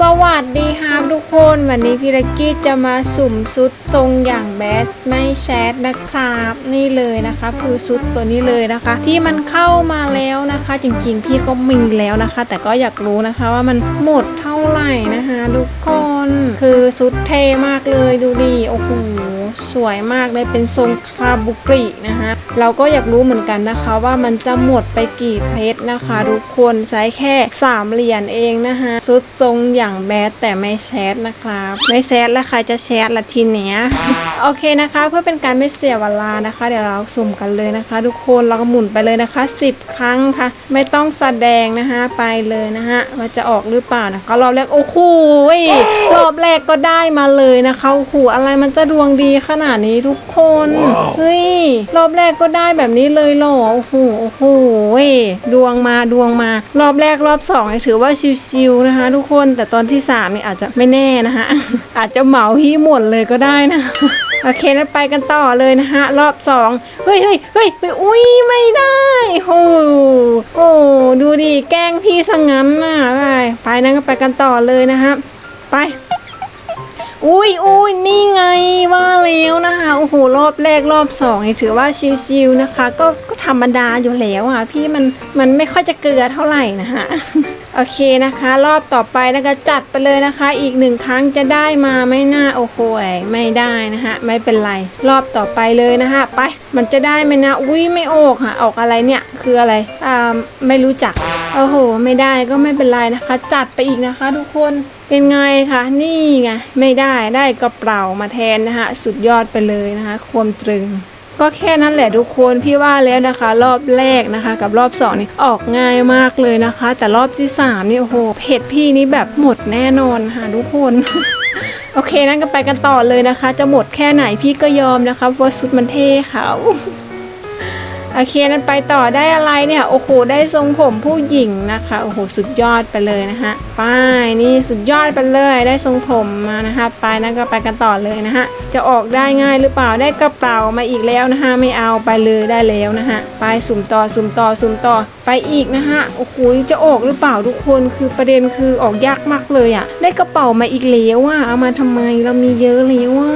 สวัสดีครับทุกคนวันนี้พี่ลักกี้จะมาสุ่มซุดทรงอย่างแบสไม่แชทนะครับนี่เลยนะคะ คือซุดตัวนี้เลยนะคะ ที่มันเข้ามาแล้วนะคะ จริงๆ พี่ก็มีแล้วนะคะ แต่ก็อยากรู้นะคะว่ามันหมดเท่าไหร่นะคะทุกคน คือซุดเท่มากเลยดูดิโอ้โห สวยมากเลยเป็นทรงคาบุกรินะคะเราก็อยากรู้เหมือนกันนะคะ ว่ามันจะหมดไปกี่เพชรนะคะ ทุกคนใช้แค่3เหรียญเองนะคะสุดทรงอย่างแบดแต่ไม่แชทนะครับ ไม่แชทแล้วใครจะแชทละทีเนี้ยโอเคนะคะ เพื่อเป็นการไม่เสียเวลานะคะ เดี๋ยวเราสุ่มกันเลยนะคะ ทุกคนเราก็หมุนไปเลยนะคะ 10 ครั้งค่ะ ไม่ต้องแสดงนะคะไปเลยนะฮะว่าจะออกหรือเปล่านะคะรอบแรกโอ้โหรอบแรกก็ได้มาเลยนะคะโอ้โหอะไรมันจะดวงดีขนาดนี้ทุกคน เฮ้ย รอบแรกก็ได้แบบนี้เลยเหรอ โอ้โห โอ้โหดวงมาดวงมา รอบแรกรอบสองเนี่ยถือว่าชิวๆนะคะ ทุกคน แต่ตอนที่สามนี่อาจจะไม่แน่นะคะ อาจจะเหมาพี่หมดเลยก็ได้นะโอเคนั้นไปกันต่อเลยนะฮะ รอบสองเฮ้ยเฮ้ยเฮ้ยเฮ้ยอุ้ยไม่ได้โอ้โหดูดิแกล้งพี่สังงั้นน่ะไปไปนั้นก็ไปกันต่อเลยนะฮะไป อุ้ยอุ้ยนี่ไงว่าแล้วนะคะโอ้โหรอบแรกรอบสองนี่ถือว่าชิวๆนะคะ ก็ก็ธรรมดาอยู่แล้วอะพี่มันมันไม่ค่อยจะเกลือเท่าไหร่นะคะโอเคนะคะ รอบต่อไปนะคะจัดไปเลยนะคะ อีกหนึ่งครั้งจะได้มาไม่น่าโอ้โหไม่ได้นะคะไม่เป็นไร รอบต่อไปเลยนะคะไปมันจะได้ไหมนะอุ้ยไม่ออกค่ะ ออกอะไรเนี่ยคืออะไรอ่าไม่รู้จักโอ้โห ไม่ได้ก็ไม่เป็นไรนะคะ จัดไปอีกนะคะ ทุกคน เป็นไงคะนี่ไงไม่ได้ได้กระเป๋ามาแทนนะคะสุดยอดไปเลยนะคะ ความตรึง ก็แค่นั้นแหละทุกคนพี่ว่าแล้วนะคะ รอบแรกนะคะ กับรอบสองนี่ออกง่ายมากเลยนะคะ แต่รอบที่สามนี่โอ้โหเพจพี่นี่แบบหมดแน่นอนค่ะทุกคนโอเคนั่นก็ไปกันต่อเลยนะคะ จะหมดแค่ไหนพี่ก็ยอมนะคะเพราะสุดมันเท่เขา โอเคนันไปต่อได้อะไรเนี่ย โอ้โห ได้ทรงผมผู้หญิงนะคะ โอ้โห สุดยอดไปเลยนะคะไปนี่สุดยอดไปเลย ได้ทรงผมมานะคะ ไปนั่นก็ไปกันต่อเลยนะคะจะออกได้ง่ายหรือเปล่า ได้กระเป๋ามาอีกแล้วนะคะ ไม่เอาไปเลยได้แล้วนะคะไปสุ่มต่อ สุ่มต่อ สุ่มต่อ ไปอีกนะคะโอ้โห จะออกหรือเปล่าทุกคน คือประเด็นคือออกยากมากเลยอะ่ะ ได้กระเป๋ามาอีกแล้วอะเอามาทำไม เรามีเยอะแล้วอะ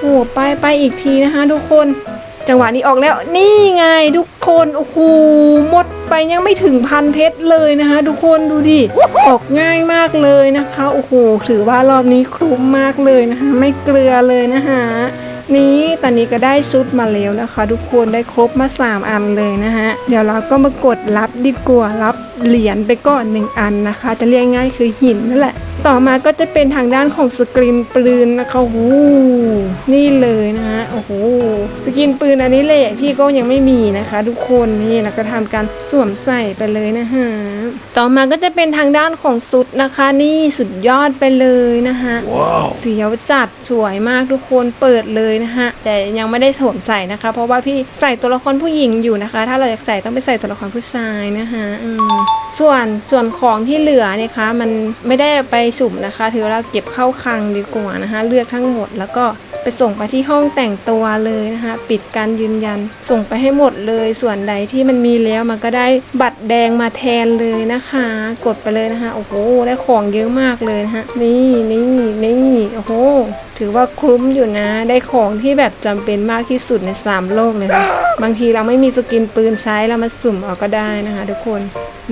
โอ้ไปไปอีกทีนะคะ ทุกคน จังหวะนี้ออกแล้วนี่ไงทุกคนโอ้โหหมดไปยังไม่ถึงพันเพชรเลยนะคะ ทุกคนดูดิออกง่ายมากเลยนะคะโอ้โหถือว่ารอบนี้คุ้มมากเลยนะคะ ไม่เกลือเลยนะคะนี่ตอนนี้ก็ได้ชุดมาแล้วนะคะ ทุกคนได้ครบมา 3 อันเลยนะคะเดี๋ยวเราก็มากดรับดีกว่ารับเหรียญไปก่อนหนึ่งอันนะคะ จะเรียกง่ายคือหินนั่นแหละ ต่อมาก็จะเป็นทางด้านของสกรีนปืนนะคะโอ้โหนี่เลยนะฮะโอ้โหสกรีนปืนอันนี้แหละพี่ก็ยังไม่มีนะคะ ทุกคนนี่แล้วก็ทำการสวมใส่ไปเลยนะฮะต่อมาก็จะเป็นทางด้านของสุดนะคะ นี่สุดยอดไปเลยนะคะ Wow. เฟี้ยวจัดสวยมากทุกคนเปิดเลยนะคะแต่ยังไม่ได้สวมใส่นะคะ เพราะว่าพี่ใส่ตัวละครผู้หญิงอยู่นะคะ ถ้าเราอยากใส่ต้องไปใส่ตัวละครผู้ชายนะคะอืมส่วนส่วนของที่เหลือเนี่ยคะ มันไม่ได้ไปสุ่มนะคะถือว่าเราเก็บเข้าคลังดีกว่านะคะ เลือกทั้งหมดแล้วก็ไปส่งไปที่ห้องแต่งตัวเลยนะคะ ปิดการยืนยัน ส่งไปให้หมดเลย ส่วนใดที่มันมีแล้วมันก็ได้บัตรแดงมาแทนเลยนะคะ กดไปเลยนะคะโอ้โหได้ของเยอะมากเลยนะคะนี่นี่นี่โอ้โหถือว่าคุ้มอยู่นะ ได้ของที่แบบจำเป็นมากที่สุดในสามโลกเลยนะบางทีเราไม่มีสกินปืนใช้เรามาสุ่มเอาก็ได้นะคะ ทุกคน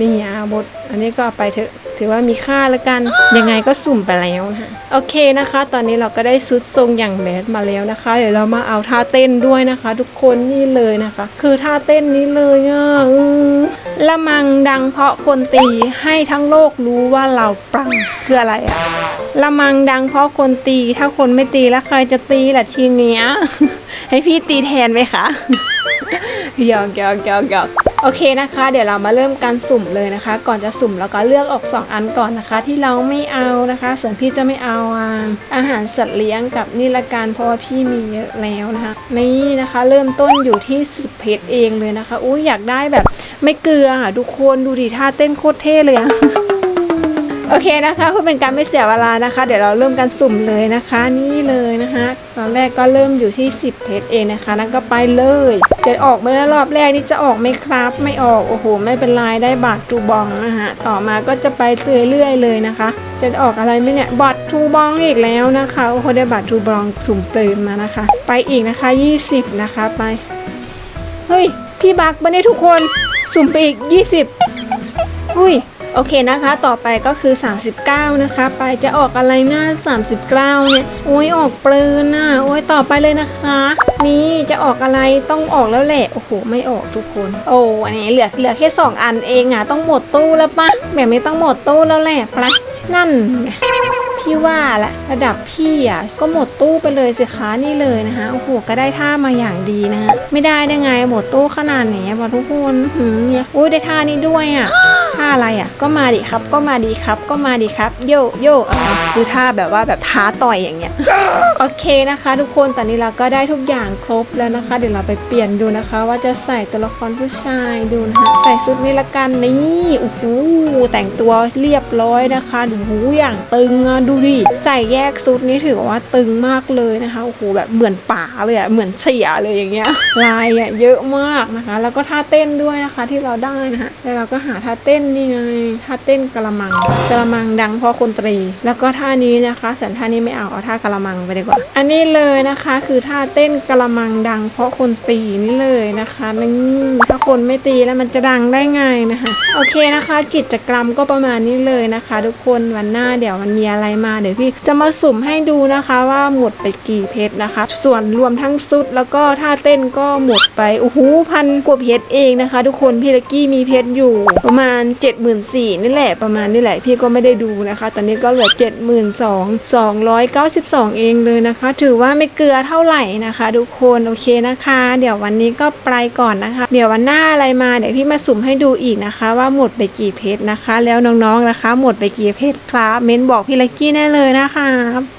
นี่อาบดอันนี้ก็ไปเถอะ ถือว่ามีค่าแล้วกัน ยังไงก็สุ่มไปแล้วนะคะโอเคนะคะ ตอนนี้เราก็ได้ซุดทรงอย่างแบดมาแล้วนะคะ เดี๋ยวเรามาเอาท่าเต้นด้วยนะคะ ทุกคนนี่เลยนะคะ คือท่าเต้นนี้เลยอะละมังดังเพราะคนตีให้ทั้งโลกรู้ว่าเราปังคืออะไรอะ ละมังดังเพราะคนตี ถ้าคนไม่ตีแล้วใครจะตีล่ะทีเนี้ย ให้พี่ตีแทนไหมคะหยอกหยอกหยอกหยอกโอเคนะคะ เดี๋ยวเรามาเริ่มการสุ่มเลยนะคะ ก่อนจะสุ่มแล้วก็เลือกออก 2 อันก่อนนะคะ ที่เราไม่เอานะคะ ส่วนพี่จะไม่เอาอาหารสัตว์เลี้ยงกับนี่ละกันเพราะว่าพี่มีเยอะแล้วนะคะ นี่นะคะ เริ่มต้นอยู่ที่10เพชรเองเลยนะคะอุ้ยอยากได้แบบไม่เกลืออะทุกคนดูดิท่าเต้นโคตรเท่เลยอะ โอเคนะคะเพื่อเป็นการไม่เสียเวลานะคะ เดี๋ยวเราเริ่มกันสุ่มเลยนะคะ นี่เลยนะคะ ตอนแรกก็เริ่มอยู่ที่ 10 เพชรเองนะคะ นั่นก็ไปเลย จะออกเมื่อรอบแรกนี่จะออกไหมครับ ไม่ออกโอ้โห ไม่เป็นไรได้บาททูบองนะฮะต่อมาก็จะไปเรื่อยๆเลยนะคะ จะออกอะไรไหมเนี่ยบัตรทูบองอีกแล้วนะคะโอ้โหได้บัตรทูบองสุ่มเติมมานะคะ ไปอีกนะคะ 20 นะคะไปเฮ้ยพี่บักมาเนี่ยทุกคนสุ่มไปอีก 20อุ้ย โอเคนะคะ ต่อไปก็คือ 39 นะคะ ไปจะออกอะไรหน้า 39 เนี่ย โอ้ยออกปลืนน่ะ โอ้ยต่อไปเลยนะคะ นี่จะออกอะไรต้องออกแล้วแหละ โอ้โห ไม่ออกทุกคน โอ้ อันนี้เหลือเหลือแค่ 2 อันเองอะ ต้องหมดตู้แล้วปะแบบนี้ต้องหมดตู้แล้วแหละปะนั่นพี่ว่าแหละระดับพี่อะก็หมดตู้ไปเลยสิคะนี่เลยนะคะโอ้โหก็ได้ท่ามาอย่างดีนะฮะไม่ได้ได้ไงหมดตู้ขนาดนี้วะทุกคนหืมเนี่ยอุ้ยได้ท่านี้ด้วยอะ ท่าอะไรอะ ก็มาดิครับ ก็มาดีครับ ก็มาดีครับ โยโยอะคือท่าแบบว่าแบบท้าต่อยอย่างเงี้ย โอเคนะคะ ทุกคนตอนนี้เราก็ได้ทุกอย่างครบแล้วนะคะ เดี๋ยวเราไปเปลี่ยนดูนะคะ ว่าจะใส่ตัวละครผู้ชายดูนะคะใส่ชุดนี้ละกันนี่โอ้โหแต่งตัวเรียบร้อยนะคะดูหูอย่างตึงอะดูดิใส่แยกชุดนี้ถือว่าตึงมากเลยนะคะโอ้โหแบบเหมือนป่าเลยอะเหมือนเฉียเลยอย่างเงี้ยลายอะเยอะมากนะคะ แล้วก็ท่าเต้นด้วยนะคะที่เราได้นะคะแล้วเราก็หาท่าเต้นนี่ไงท่าเต้นกะละมังกะละมังดังเพราะคนตรี แล้วก็ท่านี้นะคะส่วนท่านี้ไม่เอาเอาท่ากะละมังไปดีกว่า อันนี้เลยนะคะคือท่าเต้นกะละมังดัง เพราะคนตีนี่เลยนะคะนี่ถ้าคนไม่ตีแล้วมันจะดังได้ไงนะคะ โอเคนะคะ กิจกรรมก็ประมาณนี้เลยนะคะ ทุกคนวันหน้าเดี๋ยวมันมีอะไรมาเดี๋ยวพี่จะมาสุ่มให้ดูนะคะว่าหมดไปกี่เพชรนะคะ ส่วนรวมทั้งซุดแล้วก็ท่าเต้นก็หมดไปโอ้โหพันกว่าเพชรเองนะคะ ทุกคนพี่ลักกี้มีเพชรอยู่ประมาณ7 4 0 0 0นี่แหละประมาณนี่แหละพี่ก็ไม่ได้ดูนะคะ ตอนนี้ก็เหลือ72,292เองเลยนะคะ ถือว่าไม่เกลือเท่าไหร่นะคะ ทุกคนโอเคนะคะ เดี๋ยววันนี้ก็ไปก่อนนะคะ เดี๋ยววันหน้าอะไรมาเดี๋ยวพี่มาสุ่มให้ดูอีกนะคะ ว่าหมดไปกี่เพชรนะคะ แล้วน้องๆนะคะ หมดไปกี่เพชรครับเม้นบอกพี่ลักกี้แน่เลยนะคะ